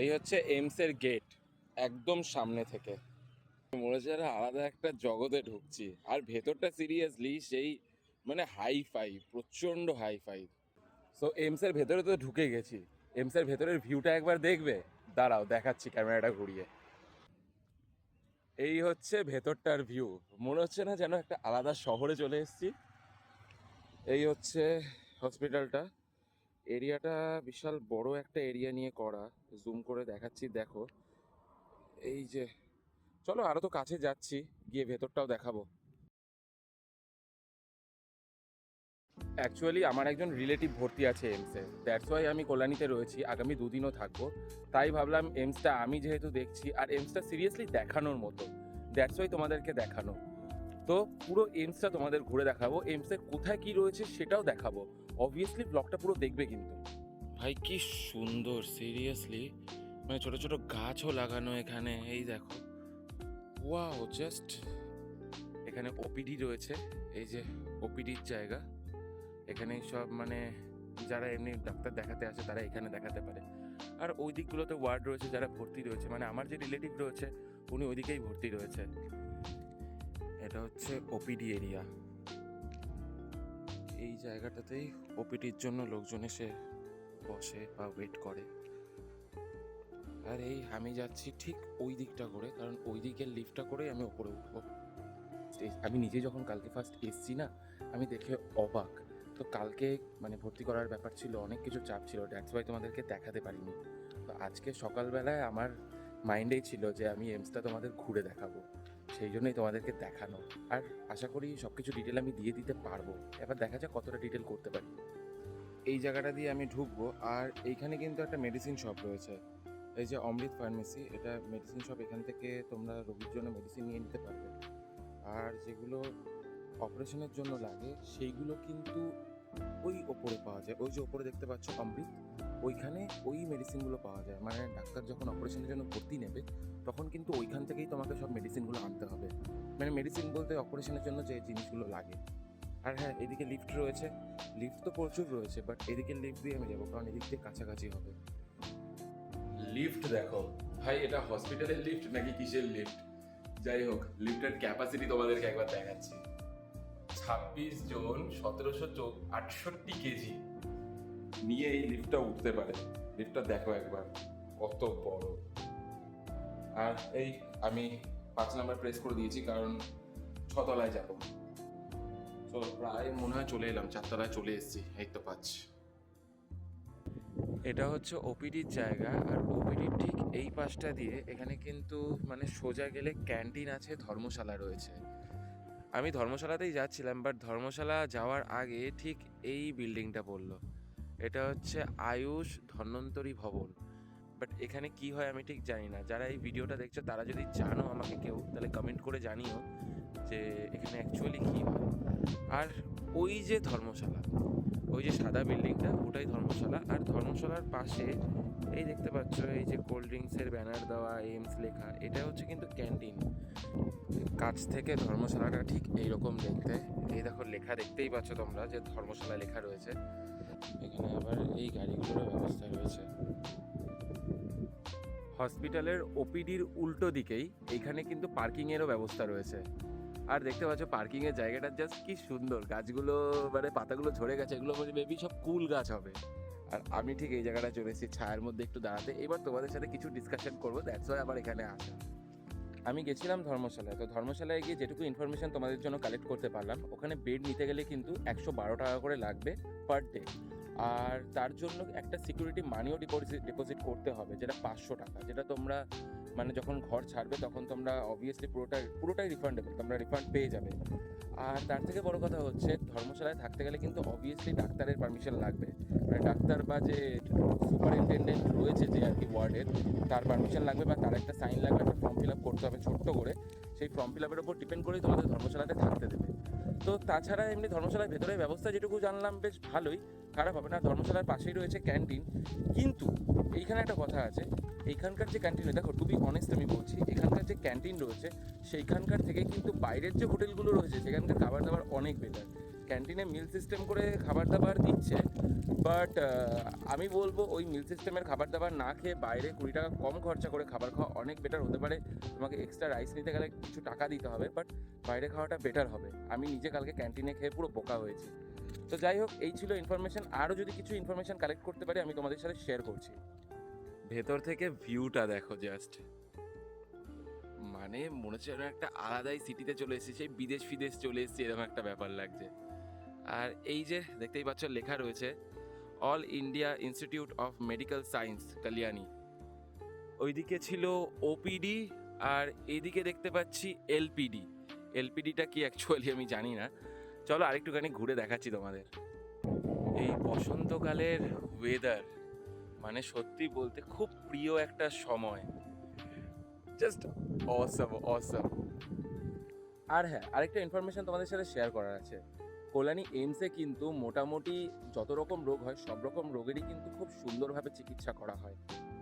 এই হচ্ছে এমসের গেট একদম সামনে থেকে। মনে হচ্ছে আলাদা একটা জগতে ঢুকছি। আর ভেতরটা সিরিয়াসলি সেই মানে হাই ফাই প্রচণ্ড হাই ফাই সো এমসের ভেতরে তো ঢুকে গেছি। এমসের ভেতরের ভিউটা একবার দেখবে? দাঁড়াও, দেখাচ্ছি ক্যামেরাটা ঘুরিয়ে। এই হচ্ছে ভেতরটার ভিউ মনে হচ্ছে না যেন একটা আলাদা শহরে চলে এসেছি। এই হচ্ছে হসপিটালটা এরিয়াটা বিশাল বড় একটা এরিয়া নিয়ে করা। জুম করে দেখাচ্ছি, দেখো। এই যে, চলো আরও তো কাছে যাচ্ছি, গিয়ে ভেতরটাও দেখাবো। অ্যাকচুয়ালি আমার একজন রিলেটিভ ভর্তি আছে এমসে দ্যাটস ওয়াই আমি কল্যাণীতে রয়েছি, আগামী দুদিনও থাকব। তাই ভাবলাম এমসটা আমি যেহেতু দেখছি, আর এমসটা সিরিয়াসলি দেখানোর মতো। দ্যাটস ওয়াই তোমাদেরকে দেখানো। তো পুরো এমসটা তোমাদের ঘুরে দেখাবো। এমসের কোথায় কি রয়েছে সেটাও দেখাবো। অবভিয়াসলি ব্লগটা পুরো দেখবে কিন্তু। ভাই কি সুন্দর সিরিয়াসলি মানে ছোট ছোট গাছও লাগানো এখানে এই দেখো। ওয়াও জাস্ট এখানে ওপিডি রয়েছে এই যে ওপিডির জায়গা। এখানে সব মানে যারা এমনি ডাক্তার দেখাতে আসে তারা এখানে দেখাতে পারে। আর ওই দিকগুলোতে ওয়ার্ড রয়েছে যারা ভর্তি রয়েছে। মানে আমার যে রিলেটিভ রয়েছে উনি ওইদিকেই ভর্তি রয়েছে। এটা হচ্ছে ওপিডি এরিয়া এই জায়গাটাতেই ওপিটির জন্য লোকজন এসে বসে বা ওয়েট করে। আর এই আমি যাচ্ছি ঠিক ওই দিকটা করে, কারণ ওই দিকের লিফটটা করেই আমি ওপরে উঠবো। আমি নিজে যখন কালকে ফার্স্ট এসছি না, আমি দেখে অবাক। তো কালকে মানে ভর্তি করার ব্যাপার ছিল, অনেক কিছু চাপ ছিল ড্যাটস ভাই তোমাদেরকে দেখাতে পারিনি। তো আজকে সকালবেলায় আমার মাইন্ডেই ছিল যে আমি এমসটা তোমাদের ঘুরে দেখাবো। সেই জন্যই তোমাদেরকে দেখানো। আর আশা করি সব কিছু ডিটেল আমি দিয়ে দিতে পারব। এবার দেখা যাক কতটা ডিটেল করতে পারি। এই জায়গাটা দিয়ে আমি ঢুকবো, আর এইখানে কিন্তু একটা মেডিসিন শপ রয়েছে। এই যে অমৃত ফার্মেসি এটা মেডিসিন শপ এখান থেকে তোমরা রোগীর জন্য মেডিসিন নিয়ে নিতে পারবে। আর যেগুলো অপারেশনের জন্য লাগে, সেইগুলো কিন্তু ওই ওপরে পাওয়া যায়। ওই যে ওপরে দেখতে পাচ্ছ অমৃত, ওইখানে ওই মেডিসিনগুলো পাওয়া যায়। মানে ডাক্তার যখন অপারেশনের জন্য ভর্তি নেবে, তখন কিন্তু ওইখান থেকেই তোমাকে সব মেডিসিনগুলো আনতে হবে। মানে মেডিসিন বলতে অপারেশনের জন্য যে জিনিসগুলো লাগে। আর হ্যাঁ এদিকে লিফট রয়েছে। লিফট তো প্রচুর রয়েছে বাট এদিকে লিফট দিয়ে আমি যাব, কারণ এদিক দিয়ে কাছাকাছি হবে। লিফট দেখো, ভাই, এটা হসপিটালের লিফট নাকি কিসের লিফট যাই হোক লিফটের ক্যাপাসিটি তোমাদেরকে একবার দেখাচ্ছি। ছাব্বিশ জন সতেরোশো আটষট্টি কেজি। নিয়ে এই লিফটটা উঠতে পারে। লিফটটা দেখো একবার কত বড়। আর এই আমি পাঁচ নাম্বার প্রেস করে দিয়েছি কারণ ছতলায় যাব। তো প্রায় মনে হয় চলে এলাম চারতলায় চলে এসেছি এই তো পাঁচ এটা হচ্ছে ওপিডির জায়গা আর ওপিডির ঠিক এই পাশটা দিয়ে এখানে কিন্তু মানে সোজা গেলে ক্যান্টিন আছে ধর্মশালা রয়েছে। আমি ধর্মশালাতেই যাচ্ছিলাম বাট ধর্মশালা যাওয়ার আগে ঠিক এই বিল্ডিংটা পড়ল। এটা হচ্ছে আয়ুষ ধন্বন্তরী ভবন। বাট এখানে কি হয় আমি ঠিক জানি না। যারা এই ভিডিওটা দেখছ, তারা যদি জানো আমাকে কেউ, তাহলে কমেন্ট করে জানিও যে এখানে অ্যাকচুয়ালি কী হয়। আর ওই যে ধর্মশালা ওই যে সাদা বিল্ডিংটা, ওটাই ধর্মশালা। আর ধর্মশালার পাশে এই দেখতে পাচ্ছ, এই যে কোল্ড ড্রিঙ্কসের ব্যানার দেওয়া এইমস লেখা, এটা হচ্ছে কিন্তু ক্যান্টিন। কাছ থেকে ধর্মশালাটা ঠিক এইরকম দেখতে। এই দেখো, লেখা দেখতেই পাচ্ছ তোমরা যে ধর্মশালা লেখা রয়েছে। এখানে আবার এই গাড়িগুলোর ব্যবস্থা রয়েছে। হসপিটালের ওপিডির উল্টো দিকেই এখানে কিন্তু পার্কিংয়েরও ব্যবস্থা রয়েছে। আর দেখতে পাচ্ছ পার্কিং এর জায়গাটা জাস্ট কি সুন্দর। গাছগুলো মানে পাতাগুলো ঝরে গেছে, এগুলো মানে মেবি সব কুল গাছ হবে। আর আমি ঠিক এই জায়গাটা চলে এসেছি, ছায়ের মধ্যে একটু দাঁড়াতে। এবার তোমাদের সাথে কিছু ডিসকাশন করব দ্যাটস ওয়াই আবার এখানে আসা। আমি গেছিলাম ধর্মশালায়, তো ধর্মশালায় গিয়ে যেটুকু ইনফরমেশন তোমাদের জন্য কালেক্ট করতে পারলাম, ওখানে বেড নিতে গেলে কিন্তু একশো বারো টাকা করে লাগবে পার ডে আর তার জন্য একটা সিকিউরিটি মানিও ডিপোজিট ডিপোজিট করতে হবে, যেটা পাঁচশো টাকা, যেটা তোমরা মানে যখন ঘর ছাড়বে তখন তোমরা অবভিয়াসলি পুরোটাই পুরোটাই রিফান্ডেবল তোমরা রিফান্ড পেয়ে যাবে। আর তার থেকে বড় কথা হচ্ছে, ধর্মশালায় থাকতে গেলে কিন্তু অবভিয়াসলি ডাক্তারের পারমিশন লাগবে। মানে ডাক্তার বা যে সুপারিনটেন্ডেন্ট রয়েছে যে আর কি ওয়ার্ডের, তার পারমিশন লাগবে বা তার একটা সাইন লাগবে, একটা ফর্ম ফিল আপ করতে হবে ছোট্ট করে। সেই ফর্ম ফিল আপের উপর ডিপেন্ড করেই তোমাদের ধর্মশালাতে থাকতে দেবে। তো তাছাড়া এমনি ধর্মশালার ভেতরের ব্যবস্থা যেটুকু জানলাম, বেশ ভালোই। খারাপ হবে না, ধর্মশালার পাশেই রয়েছে ক্যান্টিন। কিন্তু এইখানে একটা কথা আছে, এইখানকার যে ক্যান্টিন দেখো টু বি অনেস্ট আমি বলছি, এখানকার যে ক্যান্টিন রয়েছে, সেইখানকার থেকে কিন্তু বাইরের যে হোটেলগুলো রয়েছে, সেখানকার খাবার দাবার অনেক বেটার ক্যান্টিনে মিল সিস্টেম করে খাবার দাবার দিচ্ছে বাট আমি বলব ওই মিল সিস্টেমের খাবার দাবার না খেয়ে বাইরে কুড়ি টাকা কম খরচা করে খাবার খাওয়া অনেক বেটার হতে পারে। তোমাকে এক্সট্রা রাইস নিতে গেলে কিছু টাকা দিতে হবে বাট বাইরে খাওয়াটা বেটার হবে। আমি নিজে কালকে ক্যান্টিনে খেয়ে পুরো বোকা হয়েছি। তো যাই হোক, এই ছিল ইনফরমেশন আরও যদি কিছু ইনফরমেশন কালেক্ট করতে পারি, আমি তোমাদের সাথে শেয়ার করছি। ভেতর থেকে ভিউটা দেখো জাস্ট মানে মনে হচ্ছে একটা আলাদাই সিটিতে চলে এসেছি বিদেশ ফিদেশ চলে এসেছি, এরকম একটা ব্যাপার লাগছে। আর এই যে দেখতেই পাচ্ছ লেখা রয়েছে, All India Institute of Medical Science Kalyani ওইদিকে ছিল ওপিডি আর এইদিকে দেখতে পাচ্ছি এলপিডি। এলপিডিটা কি অ্যাকচুয়ালি আমি জানি না। চলো আরেকটুখানি ঘুরে দেখাচ্ছি তোমাদের। এই বসন্তকালের ওয়েদার মানে সত্যি বলতে খুব প্রিয় একটা সময়। জাস্ট অসম অসম আর হ্যাঁ আরেকটা ইনফরমেশন তোমাদের সাথে শেয়ার করার আছে। কল্যাণী এইমসে কিন্তু মোটামুটি যত রকম রোগ হয়, সব রকম রোগেরই কিন্তু খুব সুন্দরভাবে চিকিৎসা করা হয়।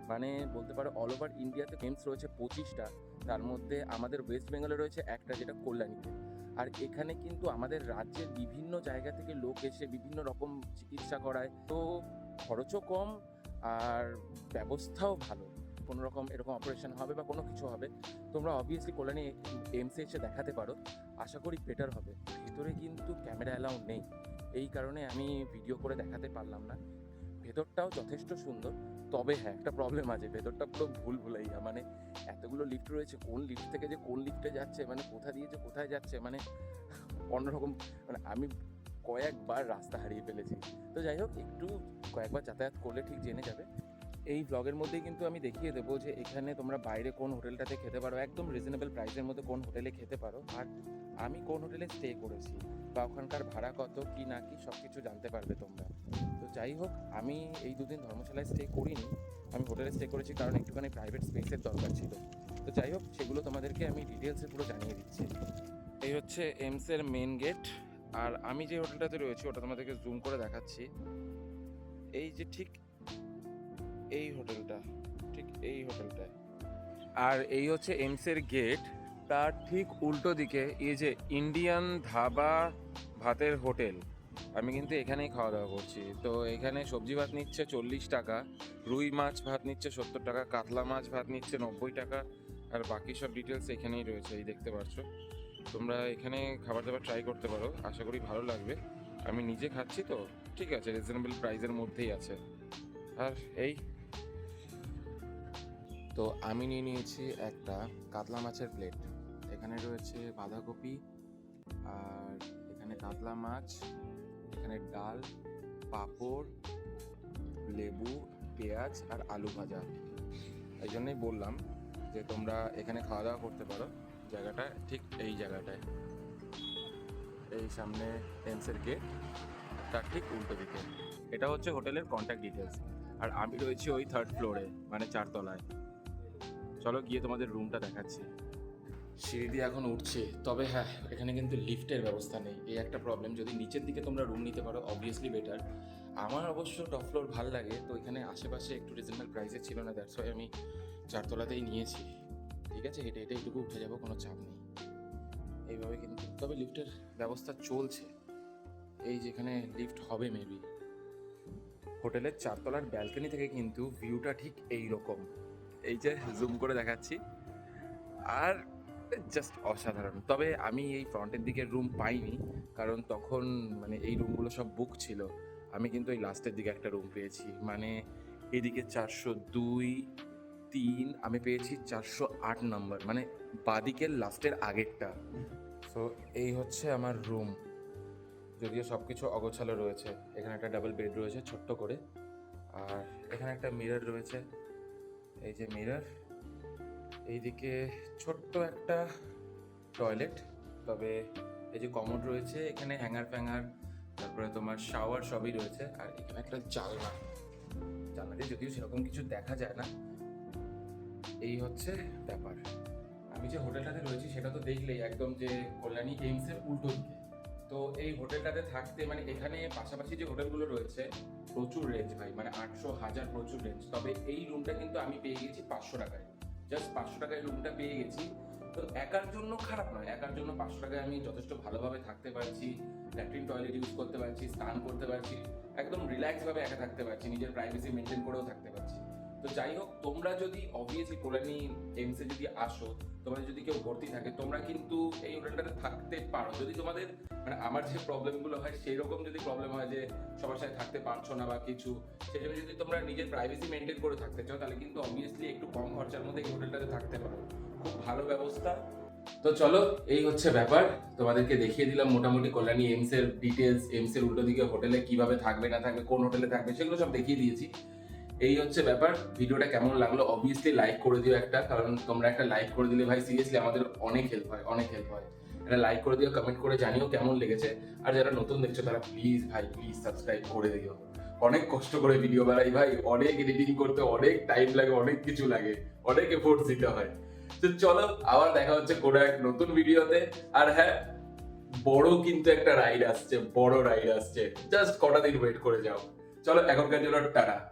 মানে বলতে পারো অল ওভার ইন্ডিয়াতে এইমস রয়েছে পঁচিশটা, তার মধ্যে আমাদের ওয়েস্ট বেঙ্গলে রয়েছে একটা, যেটা কল্যাণীতে। আর এখানে কিন্তু আমাদের রাজ্যের বিভিন্ন জায়গা থেকে লোক এসে বিভিন্ন রকম চিকিৎসা করায়। তো খরচও কম আর ব্যবস্থাও ভালো। কোনো রকম এরকম অপারেশন হবে বা কোনো কিছু হবে, তোমরা অবভিয়াসলি কল্যাণী এমসে এসে দেখাতে পারো। আশা করি বেটার হবে। ভেতরে কিন্তু ক্যামেরা অ্যালাউ নেই। এই কারণে আমি ভিডিও করে দেখাতে পারলাম না। ভেতরটাও যথেষ্ট সুন্দর। তবে হ্যাঁ একটা প্রবলেম আছে। ভেতরটা পুরো ভুল ভুলাইয়া মানে এতগুলো লিফট রয়েছে, কোন লিফট থেকে যে কোন লিফটে যাচ্ছে মানে কোথা দিয়ে যে কোথায় যাচ্ছে মানে অন্যরকম মানে আমি কয়েকবার রাস্তা হারিয়ে ফেলেছি। তো যাই হোক, একটু কয়েকবার যাতায়াত করলে ঠিক জেনে যাবে। এই ব্লগের মধ্যেই কিন্তু আমি দেখিয়ে দেবো যে এখানে তোমরা বাইরে কোন হোটেলটাতে খেতে পারো, একদম রিজনেবল প্রাইসের মধ্যে কোন হোটেলে খেতে পারো। আর আমি কোন হোটেলে স্টে করেছি বা ওখানকার ভাড়া কত, কি না কি সব কিছু জানতে পারবে তোমরা। তো যাই হোক, আমি এই দুদিন ধর্মশালায় স্টে করিনি। আমি হোটেলে স্টে করেছি কারণ একটুখানি প্রাইভেট স্পেসের দরকার ছিল। তো যাই হোক, সেগুলো তোমাদেরকে আমি ডিটেলসে পুরো জানিয়ে দিচ্ছি। এই হচ্ছে এমসের মেন গেট আর আমি যে হোটেলটাতে রয়েছি, ওটা তোমাদেরকে জুম করে দেখাচ্ছি। এই যে ঠিক এই হোটেলটা, ঠিক এই হোটেলটায়। আর এই হচ্ছে এমসের গেট। তার ঠিক উল্টো দিকে এই যে ইন্ডিয়ান ধাবা ভাতের হোটেল, আমি কিন্তু এখানেই খাওয়া দাওয়া করছি। তো এখানে সবজি ভাত নিচ্ছে চল্লিশ টাকা, রুই মাছ ভাত নিচ্ছে সত্তর টাকা, কাতলা মাছ ভাত নিচ্ছে নব্বই টাকা, আর বাকি সব ডিটেলস এখানেই রয়েছে, এই দেখতে পাচ্ছ। তোমরা এখানে খাবার দাবার ট্রাই করতে পারো, আশা করি ভালো লাগবে। আমি নিজে খাচ্ছি তো, ঠিক আছে রিজনেবল প্রাইসের মধ্যেই আছে। আর এই তো আমি নিয়ে নিয়েছি একটা কাতলা মাছের প্লেট এখানে রয়েছে বাঁধাকপি, আর এখানে কাতলা মাছ, এখানে ডাল, পাঁপড়, লেবু, পেঁয়াজ আর আলু ভাজা। এই জন্যই বললাম যে তোমরা এখানে খাওয়া দাওয়া করতে পারো। জায়গাটা ঠিক এই জায়গাটায়। এই সামনে এমসের গেট তার ঠিক উল্টো দিকে। এটা হচ্ছে হোটেলের কন্ট্যাক্ট ডিটেলস আর আমি রয়েছি ওই থার্ড ফ্লোরে মানে চারতলায়। চলো গিয়ে তোমাদের রুমটা দেখাচ্ছি। সিঁড়ি দিয়ে এখন উঠছে, তবে হ্যাঁ এখানে কিন্তু লিফটের ব্যবস্থা নেই। এই একটা প্রবলেম যদি নিচের দিকে তোমরা রুম নিতে পারো অবভিয়াসলি বেটার আমার অবশ্য টপ ফ্লোর ভালো লাগে, তো এখানে আশেপাশে একটু রিজনেবল প্রাইসে ছিল না দ্যাটস ওয়াই আমি চারতলাতেই নিয়েছি। ঠিক আছে? হেঁটে হেঁটে এইটুকু উঠে যাব, কোনো চাপ নেই। এইভাবে কিন্তু, তবে লিফটের ব্যবস্থা চলছে। এই যেখানে লিফট হবে মেবি হোটেলের চারতলার ব্যালকনি থেকে কিন্তু ভিউটা ঠিক এই রকম এই যে জুম করে দেখাচ্ছি। আর জাস্ট অসাধারণ। তবে আমি এই ফ্রন্টের দিকের রুম পাইনি, কারণ তখন মানে এই রুমগুলো সব বুক ছিল। আমি কিন্তু এই লাস্টের দিকে একটা রুম পেয়েছি। মানে এদিকে চারশো দুই, তিন, আমি পেয়েছি চারশো আট নম্বর মানে বাদিকের লাস্টের আগেরটা। সো এই হচ্ছে আমার রুম যদিও সব কিছু অগোছালো রয়েছে। এখানে একটা ডাবল বেড রয়েছে ছোট্ট করে। আর এখানে একটা মিরর রয়েছে। এই যে মিরর এইদিকে ছোট্ট একটা টয়লেট তবে এই যে কমোড রয়েছে, এখানে হ্যাঙ্গার ফ্যাঙ্গার তারপরে তোমার শাওয়ার সবই রয়েছে, আর এখানে একটা জানলা। জানলা দিয়ে যদিও সেরকম কিছু দেখা যায় না, এই হচ্ছে ব্যাপার। আমি যে হোটেলটাতে রয়েছি, সেটা তো দেখলেই একদম যে কল্যাণী এইমসের উল্টো দিকে। তো এই হোটেলটাতে থাকতে মানে এখানে পাশাপাশি যে হোটেলগুলো রয়েছে, প্রচুর রেঞ্জ ভাই মানে আটশো হাজার প্রচুর রেঞ্জ তবে এই রুমটা কিন্তু আমি পেয়ে গেছি পাঁচশো টাকায়। জাস্ট পাঁচশো টাকায় রুমটা পেয়ে গেছি। তো একার জন্য খারাপ নয়, একার জন্য পাঁচশো টাকায় আমি যথেষ্ট ভালোভাবে থাকতে পারছি, ল্যাট্রিন টয়লেট ইউজ করতে পারছি, স্নান করতে পারছি, একদম রিল্যাক্সভাবে একা থাকতে পারছি, নিজের প্রাইভেসি মেনটেন করেও থাকতে পারছি। তো যাই হোক তোমরা যদি অবভিয়াসলি কল্যাণী এমসে যদি আসো, তোমাদের যদি কেউ ভর্তি থাকে, তোমরা কিন্তু এই হোটেলটাতে থাকতে পারো। যদি তোমাদের মানে আমার যে প্রবলেমগুলো হয় সেই রকম যদি প্রবলেম হয় যে সবার সাথে থাকতে পারছ না বা কিছু সেই জন্য যদি তোমরা নিজের প্রাইভেসি মেনটেন করে থাকতে চাও, তাহলে কিন্তু অবভিয়াসলি একটু কম খরচার মধ্যে এই হোটেলটাতে থাকতে পারো। খুব ভালো ব্যবস্থা। তো চলো, এই হচ্ছে ব্যাপার। তোমাদেরকে দেখিয়ে দিলাম মোটামুটি কল্যাণী এমস এর ডিটেলস এমস এর উল্টো দিকে হোটেলে কীভাবে থাকবে, না থাকবে, কোন হোটেলে থাকবে, সেগুলো সব দেখিয়ে দিয়েছি। এই হচ্ছে ব্যাপার। ভিডিওটা কেমন লাগল? অবভিয়াসলি লাইক করে দিও একটা, কারণ তোমরা একটা লাইক করে দিলে ভাই সিরিয়াসলি আমাদের অনেক হেল্প হয়, অনেক হেল্প হয়। একটা লাইক করে দিও কমেন্ট করে জানিও কেমন লেগেছে। আর যারা নতুন দেখছ, তারা প্লিজ ভাই প্লিজ সাবস্ক্রাইব করে দিও। অনেক কষ্ট করে ভিডিও বানাই ভাই, অনেক এডিটিং করতে, অনেক টাইম লাগে, অনেক কিছু লাগে, অনেক এফোর্টস দিতে হয়। তো চলো, আবার দেখা হচ্ছে কোনো এক নতুন ভিডিওতে আর হ্যাঁ বড় কিন্তু একটা রাইড আসছে, বড় রাইড আসছে। জাস্ট কটা দিন ওয়েট করে যাও। চলো, এখনকার জন্য টাটা।